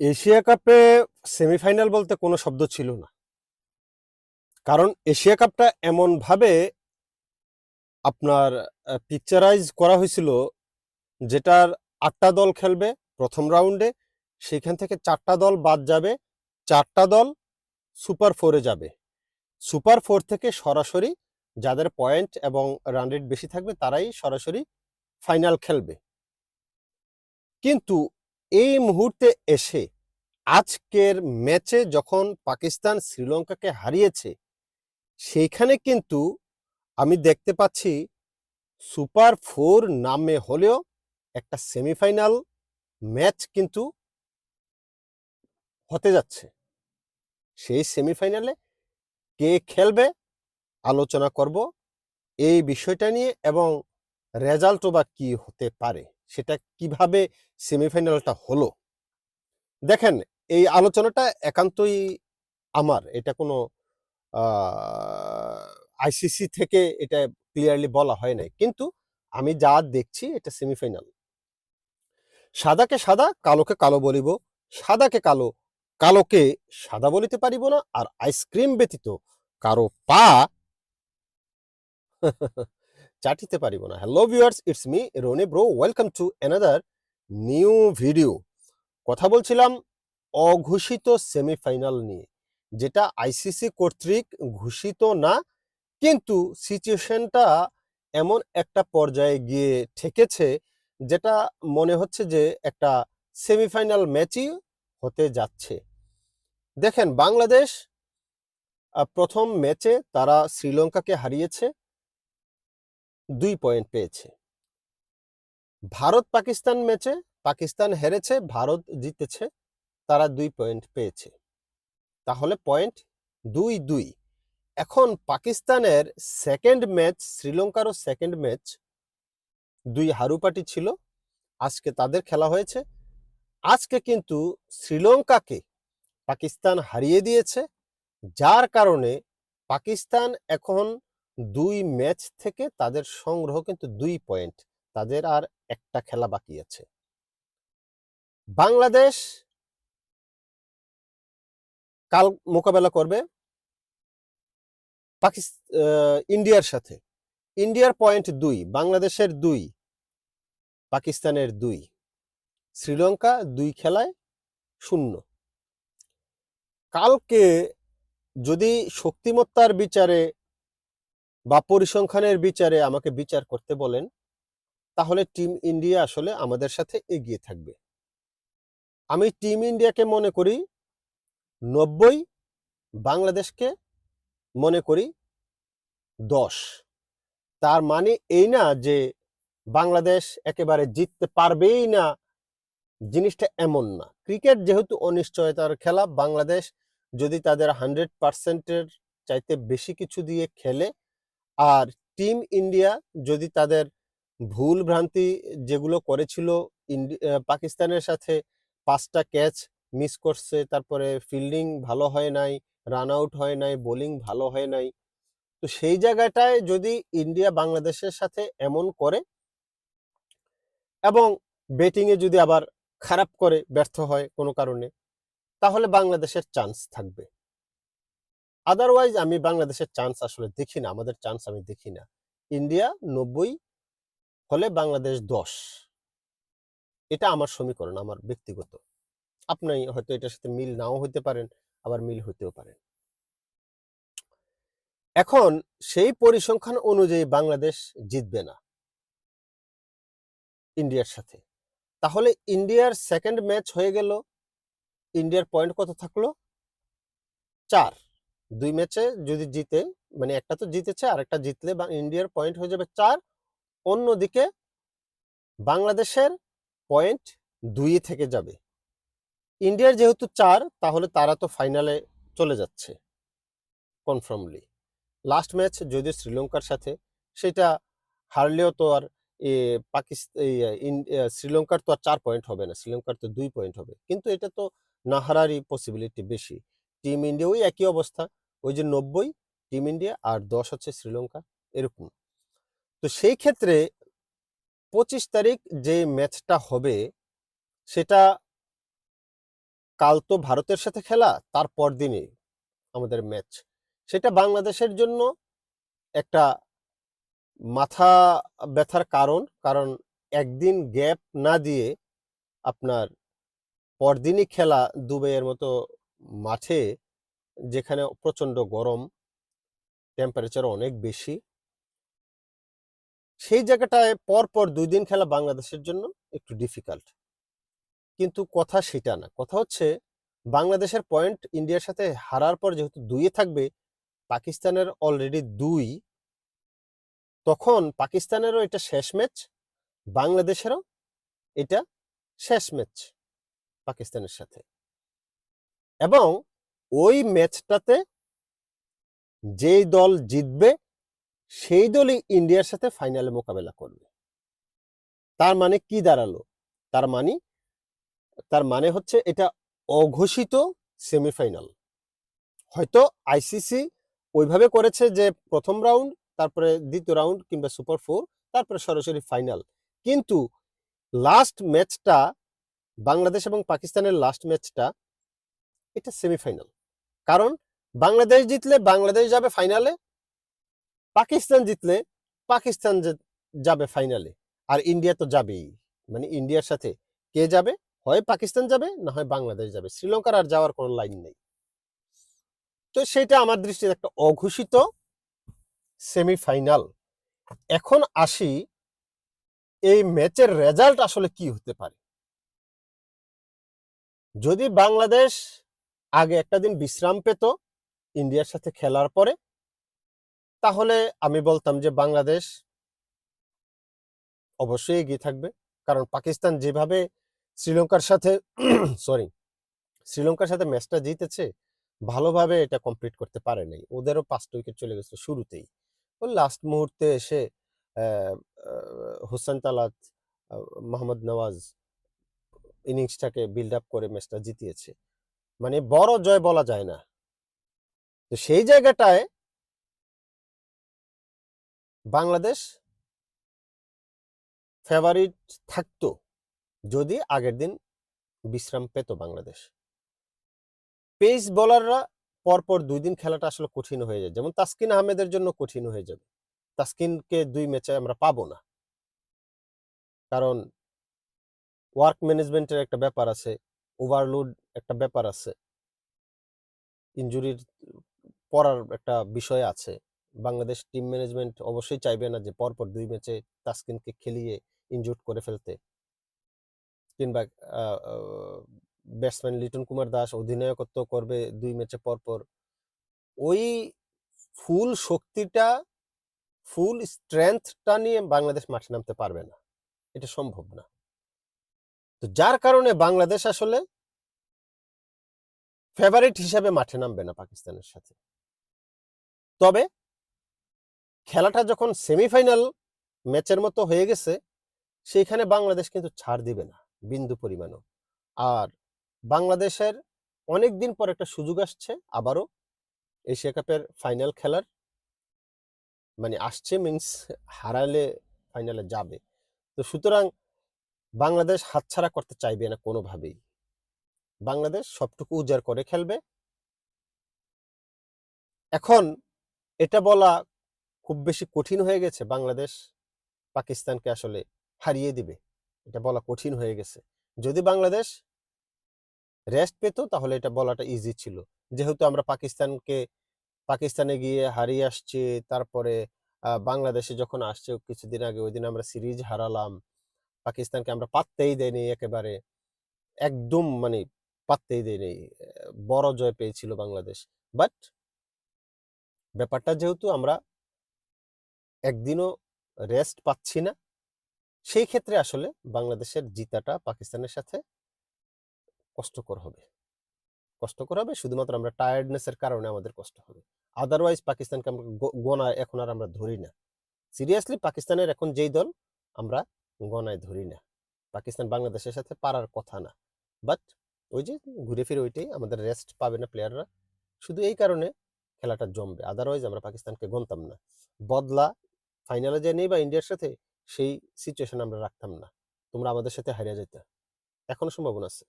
Asia কাপে semifinal বলতে কোনো শব্দ ছিল না। কারণ এশিয়া কাপটা এমনভাবে আপনার পিকচারাইজ করা হয়েছিল যেটার আটটা দল খেলবে প্রথম রাউন্ডে সেখান থেকে চারটা দল বাদ যাবে, চারটা দল সুপার ফোরে যাবে। সুপার ফোর থেকে সরাসরি যাদের পয়েন্ট এবং রান রেট বেশি থাকবে তারাই সরাসরি ফাইনাল খেলবে। কিন্তু এই মুহূর্তে এসে আজকের ম্যাচে যখন পাকিস্তান শ্রীলঙ্কাকে হারিয়েছে, সেইখানে কিন্তু আমি দেখতে পাচ্ছি সুপার ফোর নামে হলেও একটা সেমিফাইনাল ম্যাচ কিন্তু হতে যাচ্ছে। সেই সেমিফাইনালে কে খেলবে আলোচনা করব এই বিষয়টা নিয়ে এবং রেজাল্টও বা কি হতে পারে। সেটা কীভাবে সেমিফাইনালটা হলো? দেখেন, এই আলোচনাটা একান্তই আমার। এটা কোনো আইসিসি থেকে এটা ক্লিয়ারলি বলা হয় নাই। কিন্তু আমি যা দেখছি, এটা সেমিফাইনাল সাদাকে সাদা, কালোকে কালো বলিব। সাদাকে কালো, কালোকে সাদা বলিতে পারিব না। আর আইসক্রিম ব্যতীত কারও পা চাটিতে পারিব না। Hello viewers it's me Rony bro welcome to another new video কথা বলছিলাম অঘোষিত সেমিফাইনাল নিয়ে, যেটা আইসিসি কর্তৃক ঘোষিত না, কিন্তু সিচুয়েশনটা এমন একটা পর্যায়ে গিয়ে ঠেকেছে, যেটা মনে হচ্ছে যে একটা সেমিফাইনাল ম্যাচই হতে যাচ্ছে। দেখেন, বাংলাদেশ প্রথম ম্যাচে তারা শ্রীলঙ্কাকে হারিয়েছে দুই পয়েন্ট পেয়েছে। ভারত পাকিস্তান ম্যাচে পাকিস্তান হেরেছে, ভারত জিতেছে, তারা দুই পয়েন্ট পেয়েছে। তাহলে পয়েন্ট দুই দুই। এখন পাকিস্তানের সেকেন্ড ম্যাচ, শ্রীলঙ্কারও সেকেন্ড ম্যাচ, দুই হারুপাটি ছিল। আজকে তাদের খেলা হয়েছে। আজকে কিন্তু শ্রীলঙ্কাকে পাকিস্তান হারিয়ে দিয়েছে, যার কারণে পাকিস্তান এখন দুই ম্যাচ থেকে তাদের সংগ্রহ কিন্তু দুই পয়েন্ট। তাদের আর একটা খেলা বাকি আছে। বাংলাদেশ কাল মোকাবেলা করবে ইন্ডিয়ার সাথে। ইন্ডিয়ার পয়েন্ট দুই, বাংলাদেশের দুই, পাকিস্তানের দুই। শ্রীলঙ্কা দুই খেলায় শূন্য। কালকে যদি শক্তিমত্তার বিচারে বা পরিসংখ্যানের বিচারে আমাকে বিচার করতে বলেন, তাহলে টিম ইন্ডিয়া আসলে আমাদের সাথে এগিয়ে থাকবে। আমি টিম ইন্ডিয়াকে মনে করি নব্বই, বাংলাদেশকে মনে করি দশ। তার মানে এই না যে বাংলাদেশ একেবারে জিততে পারবেই না, জিনিসটা এমন না। ক্রিকেট যেহেতু অনিশ্চয়তার খেলা, বাংলাদেশ যদি তাদের হান্ড্রেড পার্সেন্টের চাইতে বেশি কিছু দিয়ে খেলে আর টিম ইন্ডিয়া যদি তাদের ভুল ভ্রান্তি যেগুলো করেছিল পাকিস্তানের সাথে পাঁচটা ক্যাচ মিস করছে, তারপরে ফিল্ডিং ভালো হয় নাই রান আউট হয় নাই বোলিং ভালো হয় নাই, তো সেই জায়গাটায় যদি ইন্ডিয়া বাংলাদেশের সাথে এমন করে এবং ব্যাটিংয়ে যদি আবার খারাপ করে ব্যর্থ হয় কোনো কারণে, তাহলে বাংলাদেশের চান্স থাকবে। আদারওয়াইজ আমি বাংলাদেশের চান্স আসলে দেখি না, আমাদের চান্স আমি দেখি না। ইন্ডিয়া নব্বই হলে বাংলাদেশ দশ। এটা আমার সমীকরণ, আমার ব্যক্তিগত। আপনি হয়তো এটার সাথে মিল নাও হতে পারেন, আবার মিল হতেও পারেন এখন সেই পরিসংখ্যান অনুযায়ী বাংলাদেশ জিতবে না। ইন্ডিয়ার সাথে। তাহলে ইন্ডিয়ার সেকেন্ড ম্যাচ হয়ে গেল। ইন্ডিয়ার পয়েন্ট কত থাকল? চার। দুই ম্যাচে যদি জিতে মানে একটা তো জিতেছে আর একটা জিতলে বা ইন্ডিয়ার পয়েন্ট হয়ে যাবে চার। অন্যদিকে বাংলাদেশের পয়েন্ট দুই থেকে যাবে। ইন্ডিয়ার যেহেতু চার, তাহলে তারা তো ফাইনালে চলে যাচ্ছে কনফার্মলি লাস্ট ম্যাচ যদিও শ্রীলঙ্কার সাথে, সেটা হারলেও তো আর পাকিস্তান শ্রীলঙ্কার তো আর চার পয়েন্ট হবে না, শ্রীলঙ্কার তো দুই পয়েন্ট হবে। কিন্তু এটা তো না হারারই পসিবিলিটি বেশি। টিম ইন্ডিয়া ওই একই অবস্থা। ওই যে নব্বই টিম ইন্ডিয়া আর দশ হচ্ছে শ্রীলঙ্কা, এরকম। তো সেই ক্ষেত্রে পঁচিশ তারিখ যে ম্যাচটা হবে, সেটা কাল তো ভারতের সাথে খেলা তারপর দিনই আমাদের ম্যাচ সেটা বাংলাদেশের জন্য একটা মাথা ব্যথার কারণ কারণ একদিন গ্যাপ না দিয়ে আপনার পরদিনই খেলা দুবাইয়ের মতো মাঠে যেখানে প্রচণ্ড গরম টেম্পারেচার অনেক বেশি। সেই জায়গাটায় পর পর দুই দিন খেলা বাংলাদেশের জন্য একটু ডিফিকাল্ট কিন্তু কথা সেটা না। কথা হচ্ছে, বাংলাদেশের পয়েন্ট ইন্ডিয়ার সাথে হারার পর যেহেতু দুইয়ে থাকবে, পাকিস্তানের অলরেডি দুই, তখন পাকিস্তানেরও এটা শেষ ম্যাচ বাংলাদেশেরও এটা শেষ ম্যাচ পাকিস্তানের সাথে। এবং ওই ম্যাচটাতে যেই দল জিতবে, সেই দলই ইন্ডিয়ার সাথে ফাইনালে মোকাবেলা করবে। তার মানে কি দাঁড়াল? তার মানে তার মানে হচ্ছে এটা অঘোষিত সেমিফাইনাল। হয়তো আইসিসি ওইভাবে করেছে যে প্রথম রাউন্ড, তারপরে দ্বিতীয় রাউন্ড কিংবা সুপার ফোর, তারপরে সরাসরি ফাইনাল। কিন্তু লাস্ট ম্যাচটা, বাংলাদেশ এবং পাকিস্তানের লাস্ট ম্যাচটা, এটা সেমিফাইনাল। কারণ বাংলাদেশ জিতলে বাংলাদেশ যাবে ফাইনালে পাকিস্তান জিতলে পাকিস্তান যাবে ফাইনালে আর ইন্ডিয়া তো যাবেই। মানে ইন্ডিয়ার সাথে কে যাবে? হয় পাকিস্তান যাবে, না হয় বাংলাদেশ যাবে। শ্রীলঙ্কার আর যাওয়ার কোনো লাইন নেই। তো সেটা আমার দৃষ্টিতে একটা অঘোষিত সেমিফাইনাল এখন আসি এই ম্যাচের রেজাল্ট আসলে কি হতে পারে? যদি বাংলাদেশ আগে একটা দিন বিশ্রাম পেত ইন্ডিয়ার সাথে খেলার পরে। তাহলে আমি বলতাম যে, বাংলাদেশ অবশ্যই এগিয়ে থাকবে। কারণ পাকিস্তান যেভাবে শ্রীলঙ্কার সাথে সরি শ্রীলঙ্কার সাথে ম্যাচটা জিতেছে, ভালোভাবে এটা কমপ্লিট করতে পারে নাই। ওদেরও পাঁচটা উইকেট চলে গেছে শুরুতেই। ও লাস্ট মুহূর্তে এসে হোসেন তালাত মোহাম্মদ নওয়াজ ইনিংসটাকে বিল্ড আপ করে ম্যাচটা জিতিয়েছে। মানে বড় জয় বলা যায় না। তো সেই জায়গাটায় বাংলাদেশ ফেভারিট থাকতো যদি আগের দিন বিশ্রাম পেত বাংলাদেশ। পেস বোলাররা পরপর দুই দিন খেলাটা আসলে কঠিন হয়ে যায়। যেমন তাসকিন আহমেদের জন্য কঠিন হয়ে যাবে। তাসকিনকে দুই ম্যাচে আমরা পাবো না। কারণ ওয়ার্ক ম্যানেজমেন্টের একটা ব্যাপার আছে। ওভারলোড একটা ব্যাপার আছে। ইনজুরির পড়ার একটা বিষয় আছে। বাংলাদেশ টিম ম্যানেজমেন্ট অবশ্যই চাইবে না যে পরপর দুই ম্যাচে তাসকিনকে খেলিয়ে ইনজুর্ড করে ফেলতে। কিংবা ব্যাটসম্যান লিটন কুমার দাস অধিনায়কত্ব করবে দুই ম্যাচে পরপর। ওই ফুল শক্তিটা ফুল স্ট্রেংথটা নিয়ে বাংলাদেশ মাঠে নামতে পারবে না। এটা সম্ভব না। তো যার কারণে বাংলাদেশ আসলে ফেভারিট হিসাবে মাঠে নামবে না পাকিস্তানের সাথে। তবে খেলাটা যখন সেমিফাইনাল ম্যাচের মতো হয়ে গেছে, সেইখানে বাংলাদেশ কিন্তু ছাড় দিবে না, বিন্দু পরিমাণও। আর বাংলাদেশের অনেক দিন পর একটা সুযোগ আসছে, আবারও এশিয়া কাপের ফাইনাল খেলার। মানে আসছে মিন্স হারালে ফাইনালে যাবে। তো সুতরাং বাংলাদেশ হাতছাড়া করতে চাইবে না কোনোভাবেই। বাংলাদেশ সবটুকু উজাড় করে খেলবে। এখন এটা বলা খুব বেশি কঠিন হয়ে গেছে। বাংলাদেশ পাকিস্তানকে আসলে হারিয়ে দিবে। এটা বলা কঠিন হয়ে গেছে। যদি বাংলাদেশ রেস্ট পেত, তাহলে এটা বলাটা ইজি ছিল। যেহেতু আমরা পাকিস্তানকে, পাকিস্তানে গিয়ে হারিয়ে আসছি, তারপরে বাংলাদেশে যখন আসছে, কিছুদিন আগে ওই দিন আমরা সিরিজ হারালাম পাকিস্তানকে আমরা পাত্তেই দেয়নি একেবারে একদম মানে পাত্তেই দেয়নি বড় জয় পেয়েছিল বাংলাদেশ। বাট ব্যাপারটা যেহেতু আমরা একদিনও রেস্ট পাচ্ছি না, সেই ক্ষেত্রে আসলে বাংলাদেশের জিতাটা পাকিস্তানের সাথে কষ্টকর হবে। কষ্টকর হবে শুধুমাত্র আমরা টায়ার্ডনেসের কারণে আমাদের কষ্ট হবে। আদারওয়াইজ পাকিস্তানকে আমরা গ- গণায় এখন আর আমরা ধরি না। সিরিয়াসলি পাকিস্তানের এখন যেই দল, আমরা গণায় ধরি না। পাকিস্তান বাংলাদেশের সাথে পারার কথা না। বাট ওই যে ঘুরে ফিরে ওইটাই আমাদের রেস্ট পাবে না প্লেয়াররা শুধু এই কারণে খেলাটা জমবে। আদারওয়াইজ আমরা পাকিস্তানকে গণতাম না। বদলা ফাইনালে যে নেই বা ইন্ডিয়ার সাথে, সেই সিচুয়েশন আমরা রাখতাম না। তোমরা আমাদের সাথে হারিয়ে যেতে এখনও সম্ভাবনা আছে।